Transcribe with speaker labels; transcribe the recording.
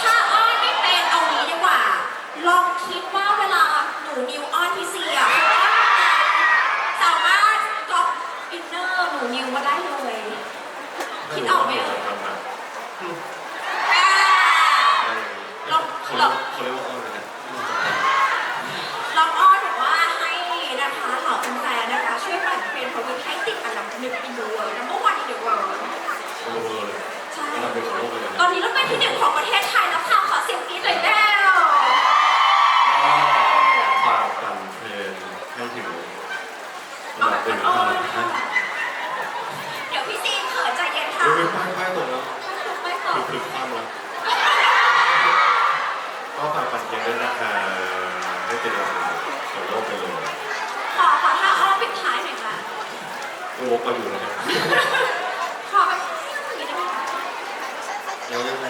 Speaker 1: ถ้าอ้อนไม่เป็นเอางี้ดีกว่า ลองคิดว่าเวลาหนูนิวอ้อนพี่เสียเขาอ้อนเป็นสามารถก๊อปอินเนอร์หนูนิวมาได้เลย คิดออกไหมเอ่ย
Speaker 2: ทำมา
Speaker 1: อ่า
Speaker 2: ลองเขาเรียกเขาเรียกว่าอ้อนเลยนะ
Speaker 1: ลองอ้อนแบบว่าให้นะคะเหล่าแฟนๆนะคะ ช่วยปั่นเทรนด์ทวิตให้ติดอันดับหนึ่ง in the world number one in the world
Speaker 2: โอ้โหเลย
Speaker 1: ใช่
Speaker 2: เราเป็นของโลกเลยนะ
Speaker 1: ตอนนี้เราเป็นที่หนึ่งของประเทศ เป็
Speaker 2: น
Speaker 1: อ๋อเดี๋ยวพี่ซีนเขินใจเย็นค่ะ
Speaker 2: เป็นป้ายป้ายตกแล้ว
Speaker 1: ไปก่อ
Speaker 2: นผิดความรักก็ฝากปันเกมด้วยนะคะให้ติเราเดี๋ยวโลกไปเลย
Speaker 1: ขอขอท่าอ้อปิดท้ายหน่อยค่ะ
Speaker 2: โอ้ก็อยู่นะขอแบ
Speaker 1: บนี้ได้ไหมคะ
Speaker 2: แล้วยังไง